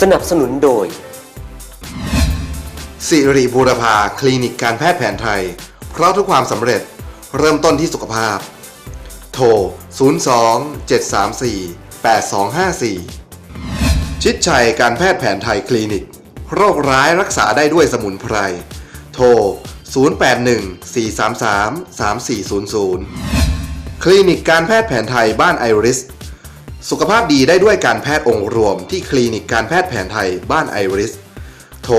สนับสนุนโดย สิริบูรพาคลินิกการแพทย์แผนไทย เพราะทุกความสำเร็จเริ่มต้นที่สุขภาพ โทร 02 734 8254 ชิดชัยการแพทย์แผนไทยคลินิก โรคร้ายรักษาได้ด้วยสมุนไพร โทร 081 433 3400 คลินิกการแพทย์แผนไทยบ้านไอริส สุขภาพดีได้ด้วยการแพทย์องค์รวมที่คลินิกการแพทย์แผนไทยบ้านไอริส โทร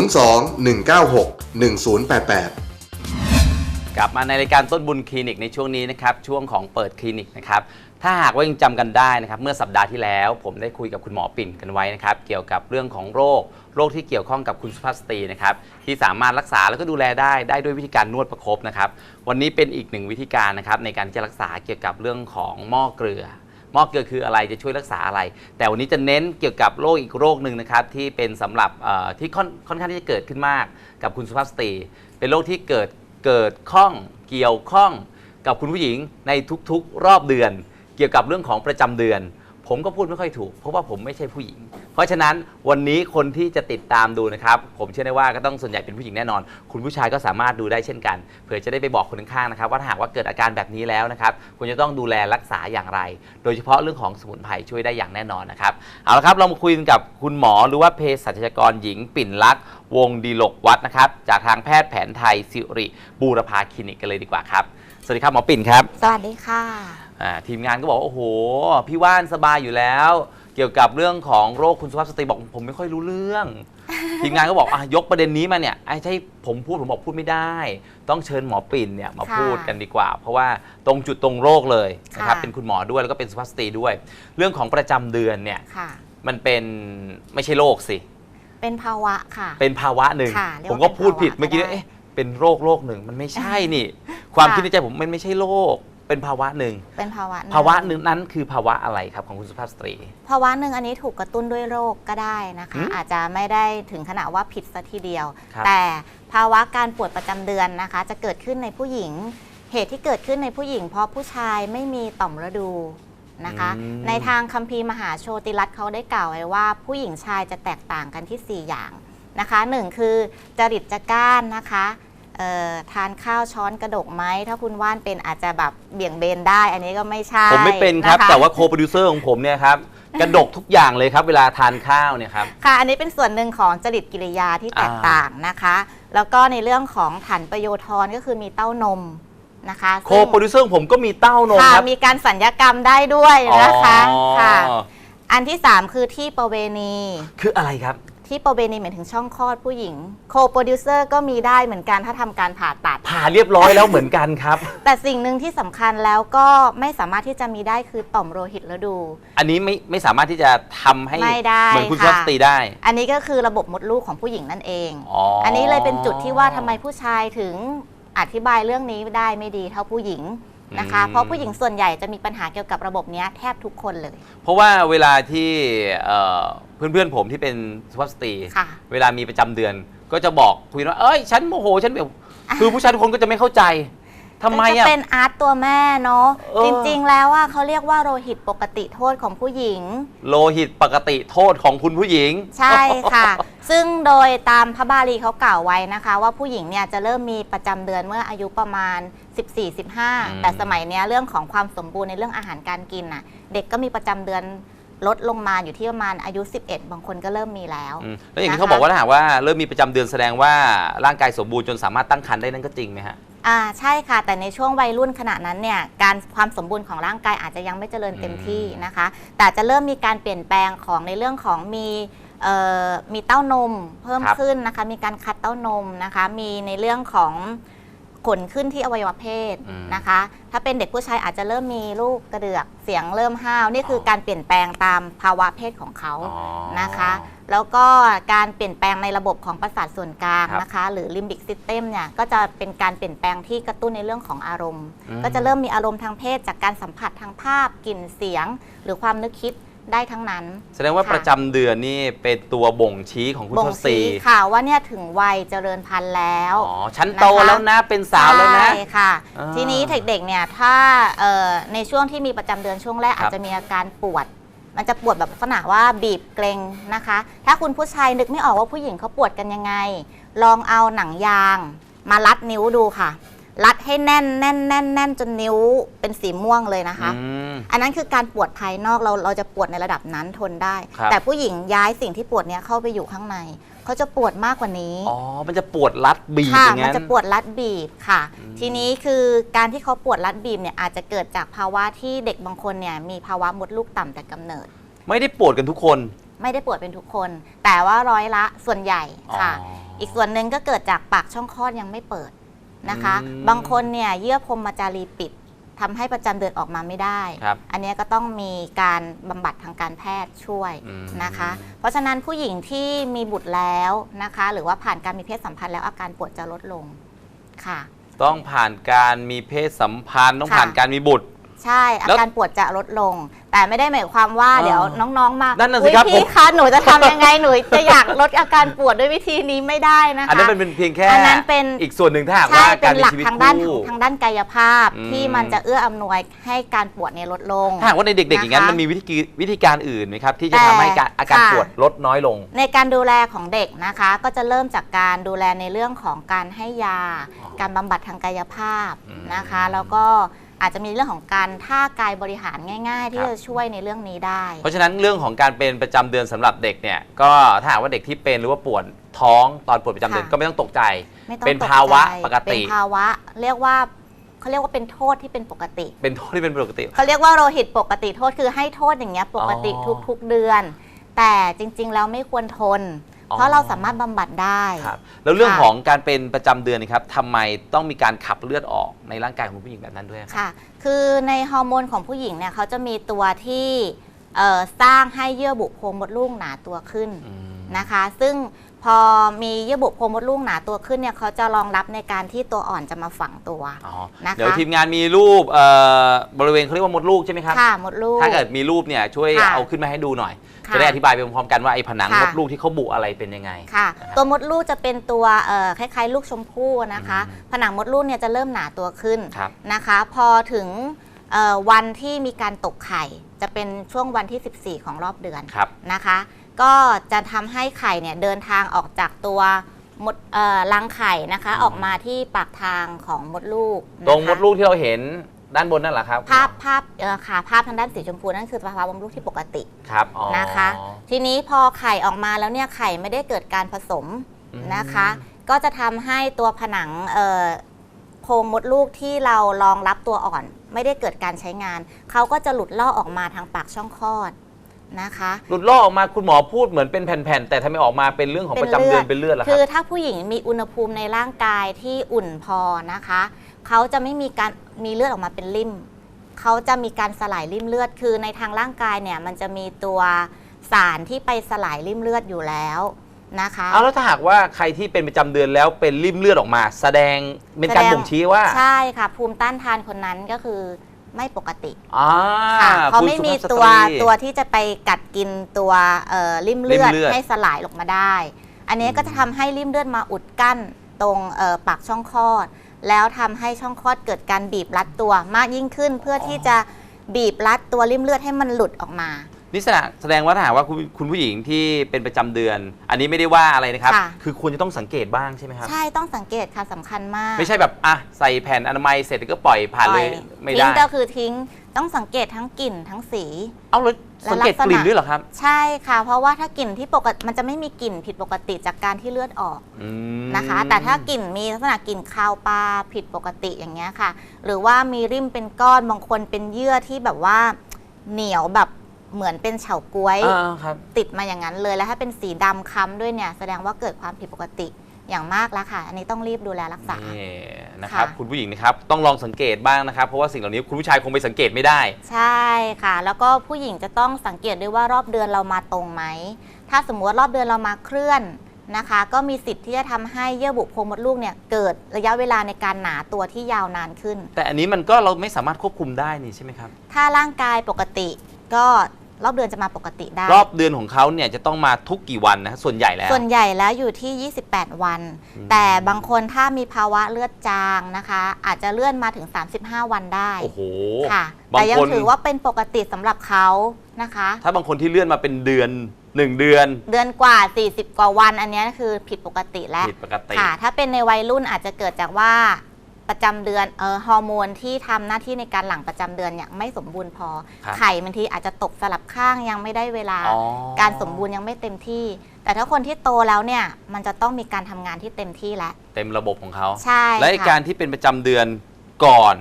02 196 1088กลับมาในรายการต้นบุญคลินิกในช่วงนี้นะครับช่วงของเปิดคลินิกนะครับถ้าหากว่ายังจำกันได้นะครับเมื่อสัปดาห์ที่แล้ว ผมได้คุยกับคุณหมอปิ่นกันไว้นะครับเกี่ยวกับเรื่องของโรค โรคที่เกี่ยวข้องกับคุณสุภาพสตรีนะครับที่สามารถรักษาแล้วก็ดูแลได้ได้ด้วยวิธีการนวดประคบนะครับวันนี้เป็นอีกหนึ่งวิธีการนะครับในการที่จะรักษาเกี่ยวกับเรื่องของหม้อเกลือ ม้อเกลือคืออะไรจะช่วยรักษาอะไร แต่วันนี้จะเน้นเกี่ยวกับโรคอีกโรคหนึ่งนะครับที่เป็นสำหรับที่ค่อนค่อนข้างที่จะเกิดขึ้นมากกับคุณสุภาพสตรี เป็นโรคที่เกิดเกิดข้องเกี่ยวข้องกับคุณผู้หญิงในทุกๆรอบเดือน เกี่ยวกับเรื่องของประจำเดือน ผมก็พูดไม่ค่อยถูก เพราะว่าผมไม่ใช่ผู้หญิง เพราะฉะนั้นวันนี้คนที่จะติดตามดูนะครับ ผมเชื่อได้ว่าก็ต้องส่วนใหญ่เป็นผู้หญิงแน่นอน คุณผู้ชายก็สามารถดูได้เช่นกันเผื่อจะได้ไปบอกคนข้างๆนะครับ ว่าถ้าหากว่าเกิดอาการแบบนี้แล้วนะครับคุณจะต้องดูแลรักษาอย่างไร โดยเฉพาะเรื่องของสมุนไพรช่วยได้อย่างแน่นอนนะครับเอาละครับเรามาคุยกันกับคุณหมอหรือว่าเภสัชกรหญิงปิ่นลักษณ์วงดีลกวัดนะครับจากทางแพทย์แผนไทยสิริบูรพาคลินิกกันเลยดีกว่าครับสวัสดีครับหมอปิ่นครับ สวัสดีค่ะ อ่าทีมงานก็บอกว่าโอ้โห พี่ว่านสบายอยู่แล้ว เกี่ยวกับเรื่องของโรคคุณสุภาพสตรีบอกผมไม่ค่อยรู้เรื่อง ทีมงานก็บอกอะยกประเด็นนี้มาเนี่ยไอ้ใช่ผมพูดผมบอกพูดไม่ได้ ต้องเชิญหมอปิ่นเนี่ยมาค่ะพูดกันดีกว่า เพราะว่าตรงจุดตรงโรคเลยนะครับค่ะ เป็นคุณหมอด้วยแล้วก็เป็นสุภาพสตรีด้วย เรื่องของประจำเดือนเนี่ยค่ะ มันเป็นไม่ใช่โรคสิ เป็นภาวะค่ะ เป็นภาวะหนึ่ง ค่ะเรียกผว่ามก็พูดผิดเป็นภาวะเมื่อกี้ก็ได้ เอ๊ะเป็นโรคโรคหนึ่งมันไม่ใช่นี่ ความค่ะคิดในใจผมมันไม่ใช่โรค เป็นภาวะหนึ่ง เป็นภาวะหนึ่งภาวะหนึ่งนั้นคือภาวะอะไรครับของคุณสุภาพสตรี ภาวะหนึ่งอันนี้ถูกกระตุ้นด้วยโรคก็ได้นะคะอืมอาจจะไม่ได้ถึงขนาดว่าผิดซะทีเดียวครับแต่ภาวะการปวดประจำเดือนนะคะ จะเกิดขึ้นในผู้หญิง เหตุที่เกิดขึ้นในผู้หญิง เพราะผู้ชายไม่มีต่อมฤดูนะคะอืมในทางคัมภีร์มหาโชติรัตน์เขาได้กล่าวไว้ว่า ผู้หญิงชายจะแตกต่างกันที่ 4 อย่างนะคะหนึ่งคือจริตจัก้านนะคะเอ่อ ทานข้าวช้อนกระดกไหมถ้าคุณว่านเป็นอาจจะแบบเบี่ยงเบนได้ อันนี้ก็ไม่ใช่ผมไม่เป็นครับะะแต่ว่าโคโปรดิวเซอร์ของผมเนี่ยครับกระดกทุกอย่างเลยครับ เวลาทานข้าวเนี่ยครับค่ะ อันนี้เป็นส่วนหนึ่งของจริตกิริยาที่แตกอ่าต่างนะคะ แล้วก็ในเรื่องของฐานประโยทรก็คือมีเต้านมนะคะโคโปรดิวเซอร์ของผมก็มีเต้านมค่ะครับมีการสัญญกรรมได้ด้วยนะคะอ๋อค่ะอันที่ 3 คือที่ประเวณี คืออะไรครับ ที่ประเวณีหมายถึงช่องคลอดผู้หญิง โคโปรดิวเซอร์ก็มีได้เหมือนกันถ้าทำการผ่าตัด ผ่าเรียบร้อยแล้วเหมือนกันครับ แต่สิ่งหนึ่งที่สำคัญแล้วก็ไม่สามารถที่จะมีได้คือต่อมโลหิตฤดู อันนี้ไม่ไม่สามารถที่จะทำให้ไม่ได้เหมือนคุณสุค่ะภาพสตรีได้ อันนี้ก็คือระบบมดลูกของผู้หญิงนั่นเอง อ๋ออัอันนี้เลยเป็นจุดที่ว่าทำไมผู้ชายถึงอธิบายเรื่องนี้ได้ไม่ดีเท่าผู้หญิงนะคะ เพราะผู้หญิงส่วนใหญ่จะมีปัญหาเกี่ยวกับระบบเนี้ยแทบทุกคนเลย เพราะว่าเวลาที่เอ่อ เพื่อนๆผมที่เป็นสุภาพสตรี ค่ะ เวลามีประจำเดือน ก็จะบอกคุยว่าเอ้ย ฉันโมโหฉันแบบคือผู้ชายทุกคนก็จะไม่เข้าใจทำไมก็อะจะเป็นอาร์ตตัวแม่เนาะเออ จริงๆแล้วว่าเขาเรียกว่าโลหิตปกติโทษของผู้หญิง โลหิตปกติโทษของคุณผู้หญิง ใช่ค่ะ ซึ่งโดยตามพระบาลีเขากล่าวไว้นะคะ ว่าผู้หญิงเนี่ยจะเริ่มมีประจำเดือนเมื่ออายุประมาณ 14-15 แต่สมัยเนี้ยเรื่องของความสมบูรณ์ในเรื่องอาหารการกินน่ะ เด็กก็มีประจำเดือน ลดลงมาอยู่ที่ประมาณอายุ 11 บางคนก็เริ่มมีแล้ว อืมแล้วอย่างที่นะคะเขาบอกว่าถ้าหากว่าเริ่มมีประจำเดือนแสดงว่าร่างกายสมบูรณ์จนสามารถตั้งครรภ์ได้นั่นก็จริงไหมฮะ อ่าใช่ค่ะ แต่ในช่วงวัยรุ่นขณะนั้นเนี่ยการความสมบูรณ์ของร่างกายอาจจะยังไม่เจริญเต็มที่นะคะ แต่จะเริ่มมีการเปลี่ยนแปลงของในเรื่องของมีเอ่อมีเต้านมเพิ่มครับ ขึ้นนะคะ มีการคัดเต้านมนะคะ มีในเรื่องของ ขนขึ้นที่อวัยวะเพศอืมนะคะ ถ้าเป็นเด็กผู้ชายอาจจะเริ่มมีลูกกระเดือก เสียงเริ่มห้าว นี่คือออการเปลี่ยนแปลงตามภาวะเพศของเขาอ๋อนะคะ แล้วก็การเปลี่ยนแปลงในระบบของประสาทส่วนกลางครับนะคะ หรือ limbic system เนี่ยก็จะเป็นการเปลี่ยนแปลงที่กระตุ้นในเรื่องของอารมณ์อืมก็จะเริ่มมีอารมณ์ทางเพศ จากการสัมผัสทางภาพกลิ่นเสียง หรือความนึกคิด ได้ทั้งนั้น แสดงว่าค่ะ ประจำเดือนนี่เป็นตัวบ่งชี้ของคุณบ่งสุภาพสตรีชี้ค่ะว่าเนี่ยถึงวัยเจริญพันธุ์แล้ว อ๋อฉันโตแล้วนะเป็นสาวแล้วนะ ใช่ค่ะ อ่าทีนี้เด็กๆเนี่ยถ้าเอ่อในช่วงที่มีประจำเดือนช่วงแรก ครับ อาจจะมีอาการปวด มันจะปวดแบบลักษณะว่าบีบเกรงนะคะ ถ้าคุณผู้ชายนึกไม่ออกว่าผู้หญิงเขาปวดกันยังไง ลองเอาหนังยาง มารัดนิ้วดูค่ะ รัดให้แน่นแน่นแน่นแน่นจนนิ้วเป็นสีม่วงเลยนะคะ อืม อันนั้นคือการปวดภายนอกเราเราจะปวดในระดับนั้นทนได้ ครับ แต่ผู้หญิงย้ายสิ่งที่ปวดเนี้ยเข้าไปอยู่ข้างในเขาจะปวดมากกว่านี้ อ๋อ มันจะปวดรัดบีบค่ะ อย่างมันนั้น จะปวดรัดบีบค่ะ อืม ทีนี้คือการที่เขาปวดรัดบีบเนี่ยอาจจะเกิดจากภาวะที่เด็กบางคนเนี่ยมีภาวะมดลูกต่ำแต่กำเนิด ไม่ได้ปวดกันทุกคน ไม่ได้ปวดเป็นทุกคน แต่ว่าร้อยละส่วนใหญ่ค่ะ อ๋ออี อีกส่วนหนึ่งก็เกิดจากปากช่องคลอดยังไม่เปิด นะคะ อืมบางคนเนี่ยเยื่อพรหมจารีปิดทำให้ประจำเดือนออกมาไม่ได้ ครับอันเนี้ยก็ต้องมีการบำบัดทางการแพทย์ช่วยอืม นะคะ เพราะฉะนั้นผู้หญิงที่มีบุตรแล้วนะคะ หรือว่าผ่านการมีเพศสัมพันธ์แล้วอาการปวดจะลดลงค่ะ ต้องผ่านการมีเพศสัมพันธ์ ต้องค่ะ ผ่านการมีบุตร ใช่อาแล้วการปวดจะลดลง แต่ไม่ได้หมายความว่าอ่าเดี๋ยวน้องๆมานั่นน่ะสิอุ๊ยครับพี่ผมคะหนูจะทำยังไงหนูจะอยากลดอาการปวดด้วยวิธีนี้ไม่ได้นะคะ อันนั้นเป็นเพียงแค่อันนั้นเป็น อีกส่วนหนึ่งถ้าหากใช่ว่าเป็การนมีหลักชีวิตทางด้านขคู่องทางด้านกายภาพอืม ที่มันจะเอื้ออำนวยให้การปวดเนี่ยลดลง ถ้าหากว่าในเด็ก ๆ อย่างนั้นนะคะมันมีวิธีวิธีการอื่นไหมครับ ที่จะแต่ทำให้การอาการค่ะ ปวดลดน้อยลง ในการดูแลของเด็กนะคะ ก็จะเริ่มจากการดูแลในเรื่องของการให้ยาอ๋อการบำบัดทางกายภาพอืมนะคะ แล้วก็ อาจจะมีเรื่องของการท่ากายบริหารง่าย ๆ ที่ครับจะช่วยในเรื่องนี้ได้ เพราะฉะนั้นเรื่องของการเป็นประจำเดือนสำหรับเด็กเนี่ยก็ถ้าหากว่าเด็กที่เป็นหรือว่าปวดท้องตอนปวดประจำเดือนค่ะ ก็ไม่ต้องตกใจ ไม่ต้องเป็นตกภาวะใจปกติ เป็นภาวะเรียกว่าเขาเรียกว่าเป็นโทษที่เป็นปกติ เป็นโทษที่เป็นปกติ เขาเรียกว่าโลหิตปกติโทษคือให้โทษอย่างเงี้ยปกติอ๋อทุกๆเดือน แต่จริง ๆ แล้วไม่ควรทนอ๋อ เพราะเราสามารถบำบัดได้ ครับแล้วเรื่องค่ะ ของการเป็นประจำเดือนนะครับทำไมต้องมีการขับเลือดออกในร่างกายของผู้หญิงแบบนั้นด้วยครับ ค่ะ คือในฮอร์โมนของผู้หญิงเนี่ยเขาจะมีตัวที่เอ่อสร้างให้เยื่อบุโพรงมดลูกหนาตัวขึ้นอืม นะคะ ซึ่ง พอมีเยื่อบุโพรงมดลูกหนาตัวขึ้นเนี่ยเขาจะรองรับในการที่ตัวอ่อนจะมาฝังตัวอ๋อนะคะเดี๋ยวทีมงานมีรูปเอ่อบริเวณเขาเรียกว่ามดลูกใช่ไหมครับ ค่ะมดลูก ถ้าเกิดมีรูปเนี่ยช่วยค่ะเอาขึ้นมาให้ดูหน่อย ค่ะจะได้อธิบายไปพร้อมๆกันว่าไอ้ผนังค่ะ มดลูกที่เขาบุอะไรเป็นยังไง ค่ะนะครับตัวมดลูกจะเป็นตัวเอ่อคล้ายๆ ลูกชมพู่นะคะ อืม ผนังมดลูกเนี่ยจะเริ่มหนาตัวขึ้นครับ นะคะ พอถึงเอ่อวันที่มีการตกไข่ จะเป็นช่วงวันที่ 14 ของรอบเดือนครับนะคะ ก็จะทำให้ไข่เนี่ยเดินทางออกจากตัวมดเอ่อรังไข่นะคะอืมออกมาที่ปากทางของมดลูกนะคะตรงมดลูกที่เราเห็นด้านบนนั่นแหละครับ ภาพภาพเอ่อค่ะภาพทางด้านสีชมพูนั่นคือภาวะมดลูกที่ปกติครับอ๋อนะคะ ทีนี้พอไข่ออกมาแล้วเนี่ยไข่ไม่ได้เกิดการผสมอืมนะคะ ก็จะทำให้ตัวผนังเอ่อโพรงมดลูกที่เรารองรับตัวอ่อน ไม่ได้เกิดการใช้งาน เขาก็จะหลุดล่อออกมาทางปากช่องคลอดนะคะ หลุดล่อออกมาคุณหมอพูดเหมือนเป็นแผ่นๆแต่ทำไมออกมาเป็นเรื่องของประจำเดือนเป็นเลือดล่ะคคืรับอถ้าผู้หญิงมีอุณหภูมิในร่างกายที่อุ่นพอนะคะ เขาจะไม่มีการมีเลือดออกมาเป็นริ่มเขาจะมีการสลายริ่มเลือด คือในทางร่างกายเนี่ยมันจะมีตัวสารที่ไปสลายริ่มเลือดอยู่แล้ว นะคะ เอาแล้วถ้าหากว่าใครที่เป็นประจำเดือนแล้วเป็นริ่มเลือดออกมา แสดงเป็นการแสดง บ่งชี้ว่าใช่ค่ะ ภูมิต้านทานคนนั้นก็คือไม่ปกติอ่าค่ะเขาคุณไม่มีสุภาพสตัวตรี ตัวที่จะไปกัดกินตัวเอ่อริ่มเลือริ่ดมเลือด ให้สลายออกมาได้ อันนี้ก็จะทำให้ริ่มเลือดมาอุดกั้นตรงเอ่อปากช่องคลอด แล้วทำให้ช่องคลอดเกิดการบีบรัดตัวมากยิ่งขึ้น เพื่อที่จะบีบรัดตัวริ่มเลือดให้มันหลุดออกมา นี่แสดงแสดงว่าถ้าหากว่าคุณคุณผู้หญิงที่เป็นประจำเดือน อันนี้ไม่ได้ว่าอะไรนะครับ ค่ะ คือควรจะต้องสังเกตบ้างใช่ไหมครับ ใช่ต้องสังเกตค่ะสำคัญมากไม่ใช่แบบอะใส่แผ่นอนามัยเสร็จแล้วก็ปล่อยผ่านเลยปล่อไม่ทิ้ได้งก็คือทิ้งต้องสังเกตทั้งกลิ่นทั้งสี เอาแล้วสังเกตกลิ่นด้วยเหรอครับใช่ค่ะ เพราะว่าถ้ากลิ่นที่ปกติมันจะไม่มีกลิ่นผิดปกติจากการที่เลือดออก อืม นะคะ แต่ถ้ากลิ่นมีลักษณะกลิ่นคาวปลาผิดปกติอย่างเงี้ยค่ะ หรือว่ามีริ่มเป็นก้อนบางคนเป็นเยื่อที่แบบว่าเหนียวแบบ เหมือนเป็นเฉาก๊วย อ่าครับ ติดมาอย่างนั้นเลยแล้วถ้าเป็นสีดำค้ำด้วยเนี่ยแสดงว่าเกิดความผิดปกติอย่างมากแล้วค่ะ อันนี้ต้องรีบดูแลรักษา นี่นะครับค่ะ คุณผู้หญิงนะครับต้องลองสังเกตบ้างนะครับเพราะว่าสิ่งเหล่านี้คุณผู้ชายคงไปสังเกตไม่ได้ ใช่ค่ะ แล้วก็ผู้หญิงจะต้องสังเกตด้วยว่ารอบเดือนเรามาตรงไหม ถ้าสมมติว่ารอบเดือนเรามาเคลื่อนนะคะ ก็มีสิทธิ์ที่จะทำให้เยื่อบุโพรงมดลูกเนี่ยเกิดระยะเวลาในการหนาตัวที่ยาวนานขึ้น แต่อันนี้มันก็เราไม่สามารถควบคุมได้นี่ใช่ไหมครับ ถ้าร่างกายปกติ ก็รอบเดือนจะมาปกติได้ รอบเดือนของเขาเนี่ยจะต้องมาทุกกี่วันนะ ส่วนใหญ่แล้ว ส่วนใหญ่แล้วอยู่ที่ 28 วันอืมแต่บางคนถ้ามีภาวะเลือดจางนะคะ อาจจะเลื่อนมาถึง 35 วันได้ โอ้โห ค่ะบางแต่ยังคนถือว่าเป็นปกติสำหรับเขานะคะ ถ้าบางคนที่เลื่อนมาเป็นเดือนหนึ่งเดือน เดือนกว่า 40 กว่าวัน อันเนี้ยคือผิดปกติแล้วผิดปกติค่ะ ถ้าเป็นในวัยรุ่นอาจจะเกิดจากว่า ประจำเดือนเออฮอร์โมนที่ทำหน้าที่ในการหลั่งประจำเดือนเนี่ยไม่สมบูรณ์พอ ครับ ไข่บางทีอาจจะตกสลับข้างยังไม่ได้เวลา อ๋อ การสมบูรณ์ยังไม่เต็มที่ แต่ถ้าคนที่โตแล้วเนี่ยมันจะต้องมีการทำงานที่เต็มที่แล้ว เต็มระบบของเขาใช่และไอ้ค่ะ การที่เป็นประจำเดือนก่อน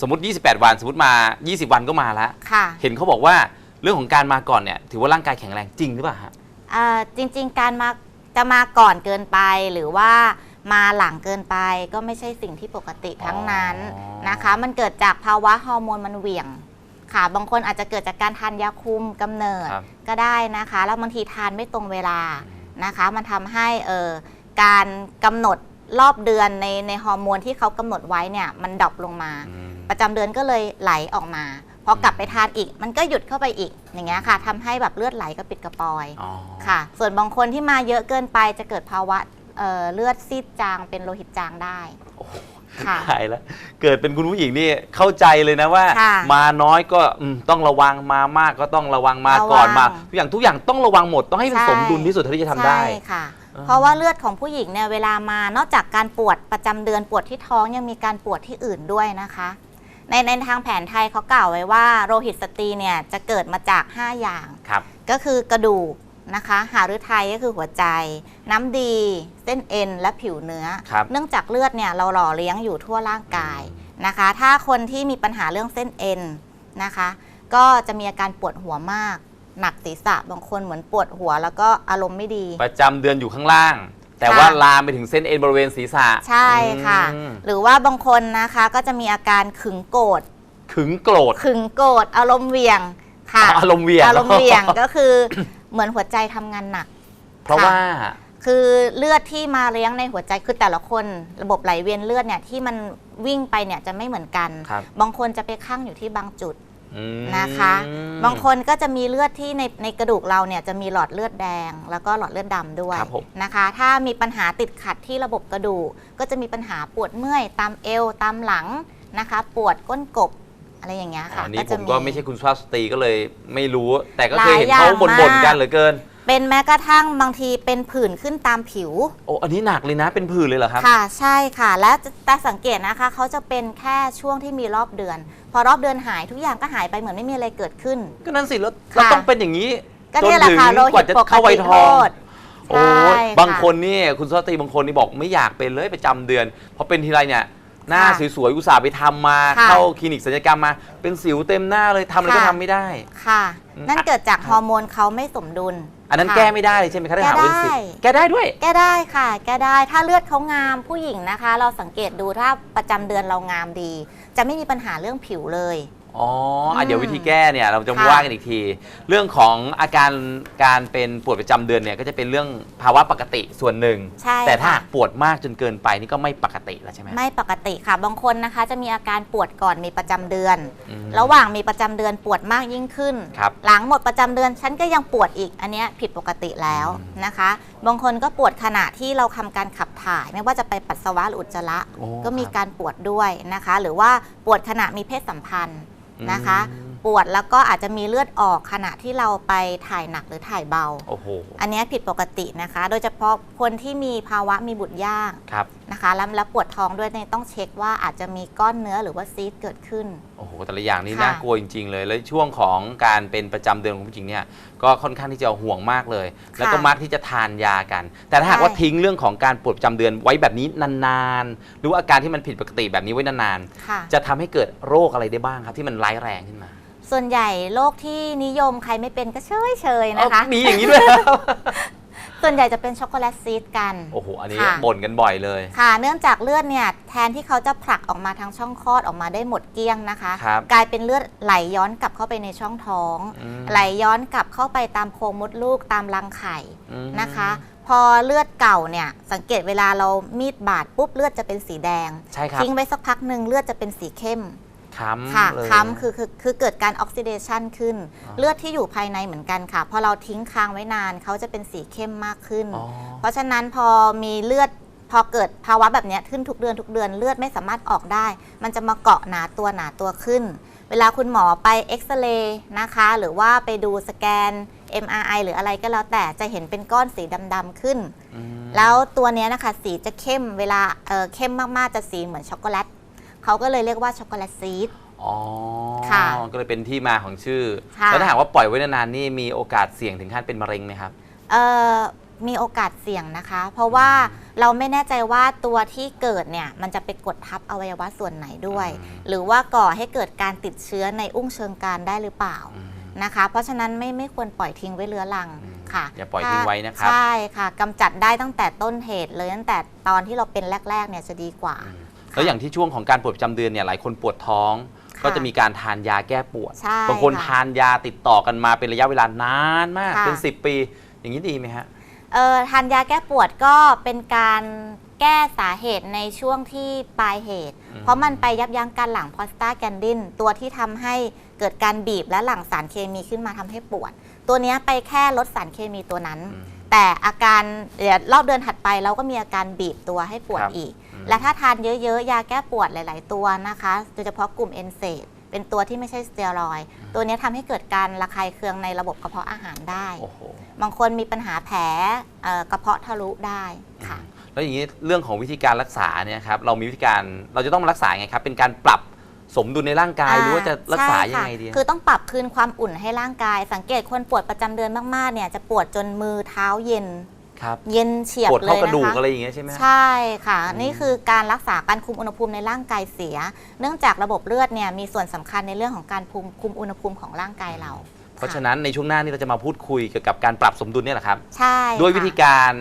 สมมติ 28 วัน สมมติมา 20 วันก็มาแล้ว ค่ะ เห็นเขาบอกว่าเรื่องของการมาก่อนเนี่ย ถือว่าร่างกายแข็งแรงจริงหรือเปล่าฮะ เอ่อจริงๆ การมาจะมาก่อนเกินไปหรือว่า มาหลังเกินไปก็ไม่ใช่สิ่งที่ปกติทั้งนั้นอ๋อนะคะ มันเกิดจากภาวะฮอร์โมนมันเหวี่ยงค่ะ บางคนอาจจะเกิดจากการทานยาคุมกำเนิดครับก็ได้นะคะ แล้วบางทีทานไม่ตรงเวลานะคะ มันทำให้เอ่อการกำหนดรอบเดือนในในฮอร์โมนที่เขากำหนดไว้เนี่ยมันดรอปลงมาอืมประจำเดือนก็เลยไหลออกมาพอกลับไปทานอีก มันก็หยุดเข้าไปอีกอย่างเงี้ยค่ะทำให้แบบเลือดไหลกระปิดกระปอยอ๋อค่ะ ส่วนบางคนที่มาเยอะเกินไปจะเกิดภาวะ เอ่อเลือดซีดจางเป็นโลหิตจางได้โอ้โหค่ะ ตายแล้วเกิดเป็นคุณผู้หญิงนี่เข้าใจเลยนะว่า ค่ะมาน้อยก็อืมต้องระวังมามากก็ต้องระวังมาก่อนระวัมางทุกอย่างทุกอย่างต้องระวังหมดต้องให้มันใช่ สมดุลที่สุดเท่าที่จะทำได้ ใช่ค่ะ อ่า เพราะว่าเลือดของผู้หญิงเนี่ยเวลามานอกจากการปวดประจำเดือนปวดที่ท้องยังมีการปวดที่อื่นด้วยนะคะ ในในทางแผนไทยเขากล่าวไว้ว่าโลหิตสตรีเนี่ยจะเกิดมาจาก 5 อย่าง ครับ ก็คือกระดูก นะคะหาฤทัยก็คือหัวใจ น้ำดี เส้นเอ็นและผิวเนื้อ ครับเนื่องจากเลือดเนี่ยเราหล่อเลี้ยงอยู่ทั่วร่างกายนะคะ ถ้าคนที่มีปัญหาเรื่องเส้นเอ็นนะคะ ก็จะมีอาการปวดหัวมาก หนักศีรษะบางคนเหมือนปวดหัว แล้วก็อารมณ์ไม่ดี ประจำเดือนอยู่ข้างล่าง แต่ค่ะว่าลามไปถึงเส้นเอ็นบริเวณศีรษะใช่ค่ะ อืมหรือว่าบางคนนะคะก็จะมีอาการขึงโกรธขึงโกรธขึงโกรธอารมณ์เหวี่ยงค่ะอ๋ออารมณ์เหวี่ยง อารมณ์เหวี่ยงก็คือ เหมือนหัวใจทำงานหนัก เพราะว่า คือเลือดที่มาเลี้ยงในหัวใจคือแต่ละคนระบบไหลเวียนเลือดเนี่ยที่มันวิ่งไปเนี่ยจะไม่เหมือนกันครับบางคนจะไปข้างอยู่ที่บางจุดอืมนะคะ บางคนก็จะมีเลือดที่ในในกระดูกเราเนี่ยจะมีหลอดเลือดแดง แล้วก็หลอดเลือดดำด้วยครับผมนะคะ ถ้ามีปัญหาติดขัดที่ระบบกระดูกก็จะมีปัญหาปวดเมื่อยตามเอวตามหลังนะคะ ปวดก้นกบ อะไรอย่างเงี้ยอ๋ค่ะอนี่ผจะ มก็ไม่ใช่คุณสุภาพสตรีก็เลยไม่รู้ แต่ก็เคยเห็นหลายเขาอย่างบ่นๆมาก กันเหลือเกิน เป็นแม้กระทั่งบางทีเป็นผื่นขึ้นตามผิว โอ้อันนี้หนักเลยนะเป็นผื่นเลยเหรอครับ ค่ะใช่ค่ะ แล้วจะแต่สังเกตนะคะเขาจะเป็นแค่ช่วงที่มีรอบเดือน พอรอบเดือนหายทุกอย่างก็หายไปเหมือนไม่มีอะไรเกิดขึ้น ก็นั่นสิแล้วค่ะเราต้องเป็นอย่างนี้ก็จนเนี่ยแหละถึงค่ะโลกหิว่าตจะปกเข้าวัยติทโทองษโอ้ใช่ยค่ะ บางคนนี่คุณสุภาพสตรีบางคนนี่บอกไม่อยากเป็นเลยประจำเดือนพอเป็นทีไรเนี่ย หน้าค่ะสวยๆอุตส่าห์ไปทำมา ค่ะ เข้าคลินิกศัลยกรรมมา เป็นสิวเต็มหน้าเลยทำอะไรก็ค่ะทำไม่ได้ ค่ะ อืมนั่นเกิดจากฮอร์โมนเขาไม่สมดุลอันนั้นค่ะ แก้ไม่ได้เลยใช่ไหมคะถ้าหากว่าเป็นสิวแก้ได้แก้ได้ด้วย แก้ได้ค่ะ แก้ได้ถ้าเลือดเขางามผู้หญิงนะคะ เราสังเกตดูถ้าประจำเดือนเรางามดี จะไม่มีปัญหาเรื่องผิวเลย อ๋ออะอืมเดี๋ยววิธีแก้เนี่ยเราจะมาค่ะ ว่ากันอีกที เรื่องของอาการการเป็นปวดประจำเดือนเนี่ยก็จะเป็นเรื่องภาวะปกติส่วนหนึ่ง ใช่แต่ถ้าค่ะหากปวดมากจนเกินไปนี่ก็ไม่ปกติแล้วใช่ไหมไม่ปกติค่ะ บางคนนะคะ จะมีอาการปวดก่อนมีประจำเดือน อืม ระหว่างมีประจำเดือนปวดมากยิ่งขึ้น ครับหลังหมดประจำเดือนฉันก็ยังปวดอีก อันเนี้ยผิดปกติแล้วอืม นะคะ บางคนก็ปวดขณะที่เราทำการขับถ่าย ไม่ว่าจะไปปัสสาวะหรืออุจจาระ โอ้ก็มีครับ การปวดด้วยนะคะ หรือว่าปวดขณะมีเพศสัมพันธ์ นะคะอืมปวดแล้วก็อาจจะมีเลือดออกขณะที่เราไปถ่ายหนักหรือถ่ายเบา โอ้โห อันเนี้ยผิดปกตินะคะ โดยเฉพาะคนที่มีภาวะมีบุตรยาก ครับนะคะแล้วแล้วปวดท้องด้วยเนี่ยต้องเช็คว่าอาจจะมีก้อนเนื้อหรือว่าซีสต์เกิดขึ้น โอ้โหแต่ละอย่างนี่ค่ะ น่ากลัวจริง ๆ เลย แล้วช่วงของการเป็นประจำเดือนของผู้หญิงเนี่ยก็ค่อนข้างที่จะห่วงมากเลย แล้วก็มักที่จะทานยากัน แต่ถ้าหากว่าทิ้งเรื่องของการปวดประจำเดือนไว้แบบนี้นานๆหรือว่าอาการที่มันผิดปกติแบบนี้ไว้นานค่ะ ๆจะทำให้เกิดโรคอะไรได้บ้างครับ ที่มันร้ายแรงขึ้นมาส่วนใหญ่โรคที่นิยมใครไม่เป็นก็เฉยเฉยๆนะคะ เอ้ามีอย่างนี้ด้วย ส่วนใหญ่จะเป็นช็อกโกแลตซีดกัน โอ้โห อันนี้ค่ะ บ่นกันบ่อยเลย ค่ะ เนื่องจากเลือดเนี่ยแทนที่เขาจะผลักออกมาทางช่องคลอดออกมาได้หมดเกลี้ยงนะคะ ครับ กลายเป็นเลือดไหลย้อนกลับเข้าไปในช่องท้อง อืมไหลย้อนกลับเข้าไปตามโพรงมดลูกตามรังไข่อืมนะคะ พอเลือดเก่าเนี่ยสังเกตเวลาเรามีดบาดปุ๊บเลือดจะเป็นสีแดง ใช่ครับ ทิ้งไว้สักพักหนึ่งเลือดจะเป็นสีเข้ม ค้ำค่ะเลย ค้ำคือคือคือเกิดการออกซิเดชันขึ้น อ๋อเลือดที่อยู่ภายในเหมือนกันค่ะ พอเราทิ้งค้างไว้นานเขาจะเป็นสีเข้มมากขึ้น อ๋อ เพราะฉะนั้นพอมีเลือดพอเกิดภาวะแบบเนี้ยขึ้นทุกเดือนทุกเดือนเลือดไม่สามารถออกได้ มันจะมาเกาะหนาตัวหนาตัวขึ้น เวลาคุณหมอไปเอ็กซเรย์นะคะ หรือว่าไปดูสแกน MRI หรืออะไรก็แล้วแต่จะเห็นเป็นก้อนสีดำๆขึ้น อืมแล้วตัวเนี้ยนะคะสีจะเข้มเวลาเอ่อเข้มมากๆจะสีเหมือนช็อกโกแลต เขาก็เลยเรียกว่าช็อกโกแลตซีด อ๋อค่ะก็เลยเป็นที่มาของชื่อ ค่ะ แล้วถ้าหากว่าปล่อยไว้นานๆนี่มีโอกาสเสี่ยงถึงขั้นเป็นมะเร็งไหมครับ เอ่อมีโอกาสเสี่ยงนะคะ เพราะว่าเราไม่แน่ใจว่าตัวที่เกิดเนี่ยมันจะไปกดทับอวัยวะส่วนไหนด้วย อืม หรือว่าก่อให้เกิดการติดเชื้อในอุ้งเชิงกรานได้หรือเปล่าอืม นะคะ เพราะฉะนั้นไม่ไม่ควรปล่อยทิ้งไว้เรื้อรังอืมค่ะอย่าปล่อยทิ้งไว้นะครับ ใช่ค่ะกำจัดได้ตั้งแต่ต้นเหตุเลยตั้งแต่ตอนที่เราเป็นแรกๆเนี่ยจะดีกว่า อืม แล้วอย่างที่ช่วงของการปวดประจำเดือนเนี่ยหลายคนปวดท้องค่ะก็จะมีการทานยาแก้ปวด ใช่บางคนค่ะทานยาติดต่อกันมาเป็นระยะเวลานานมาก ค่ะ เป็น 10 ปี อย่างนี้ดีไหมฮะ เอ่อทานยาแก้ปวดก็เป็นการแก้สาเหตุในช่วงที่ปลายเหตุ อืม เพราะมันไปยับยั้งการหลั่งพอสตาแกนดิน ตัวที่ทำให้เกิดการบีบและหลั่งสารเคมีขึ้นมาทำให้ปวด ตัวเนี้ยไปแค่ลดสารเคมีตัวนั้น อืม แต่อาการเดี๋ยวรอบเดือนถัดไปเราก็มีอาการบีบตัวให้ปวดครับ อีกอืม และถ้าทานเยอะๆ ยาแก้ปวดหลาย ๆ ตัวนะคะโดยเฉพาะกลุ่มเอนเซดเป็นตัวที่ไม่ใช่สเตียรอยด์ตัวเนี้ยทำให้เกิดการระคายเคืองในระบบกระเพาะอาหารได้โอ้โหบางคนมีปัญหาแผลเอ่อกระเพาะทะลุได้ค่ะ แล้วอย่างนี้เรื่องของวิธีการรักษาเนี่ยครับเรามีวิธีการเราจะต้องมารักษาไงครับ เป็นการปรับสมดุลในร่างกายหรือว่าจะรักษายังไงดีใช่ค่ะคือต้องปรับคืนความอุ่นให้ร่างกาย สังเกตคนปวดประจำเดือนมากๆเนี่ยจะปวดจนมือเท้าเย็น ครับเย็นเฉียบปวดเลเข้ายกระดูกนะคะ อะไรอย่างเงี้ยใช่ไหมฮะ ใช่ค่ะ อืมนี่คือการรักษาการคุมอุณหภูมิในร่างกายเสีย เนื่องจากระบบเลือดเนี่ยมีส่วนสำคัญในเรื่องของการคุมคุมอุณหภูมิของร่างกายเราเพราะฉะนั้นในช่วงหน้านี่เราจะมาพูดคุยเกี่ยวกับการปรับสมดุลเนี่ยแหละครับ ใช่ด้วยค่ะวิธีการ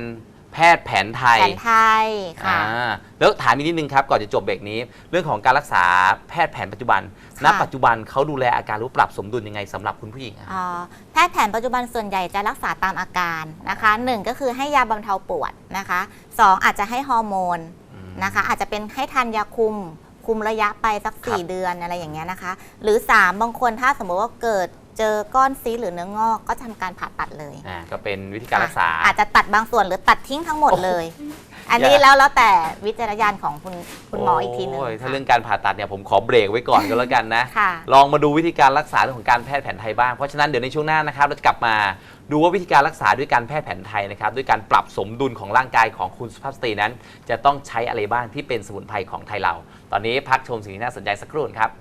แพทย์แผนไทยแผนไทยค่ะอ่าแล้วถามอีกนิดนึงครับ ก่อนจะจบเบรกนี้ เรื่องของการรักษาแพทย์แผนปัจจุบันณค่ะปัจจุบันเขาดูแลอาการหรือปรับสมดุลยังไงสำหรับคุณผู้หญิงอะอ่าแพทย์แผนปัจจุบันส่วนใหญ่จะรักษาตามอาการนะคะหนึ่งก็คือให้ยาบรรเทาปวดนะคะสองอาจจะให้ฮอร์โมนอืมนะคะ อาจจะเป็นให้ทานยาคุมคุมระยะไปสักครับ4เดือนอะไรอย่างเงี้ยนะคะ หรือ 3 บางคนถ้าสมมติว่าเกิด เจอก้อนซีสหรือเนื้องอกก็ทำการผ่าตัดเลย อ่าก็เป็นวิธีการรักษา อาจจะตัดบางส่วนหรือตัดทิ้งทั้งหมดโอ้โหเลย อันนี้อย่าแล้วแล้วแต่วิจารณญาณของคุณคุณหมออีกทีหนึงโยถ้าค่ะเรื่องการผ่าตัดเนี่ยผมขอเบรกไว้ก่อนก็แล้วกันนะ ค่ะ ลองมาดูวิธีการรักษาเรื่องของการแพทย์แผนไทยบ้าง เพราะฉะนั้นเดี๋ยวในช่วงหน้านะครับเราจะกลับมาดูว่าวิธีการรักษาด้วยการแพทย์แผนไทยนะครับด้วยการปรับสมดุลของร่างกายของคุณสุภาพสตรีนั้น จะต้องใช้อะไรบ้างที่เป็นสมุนไพรของไทยเรา ตอนนี้พักชมสิ่งที่น่าสนใจสักครู่ครับ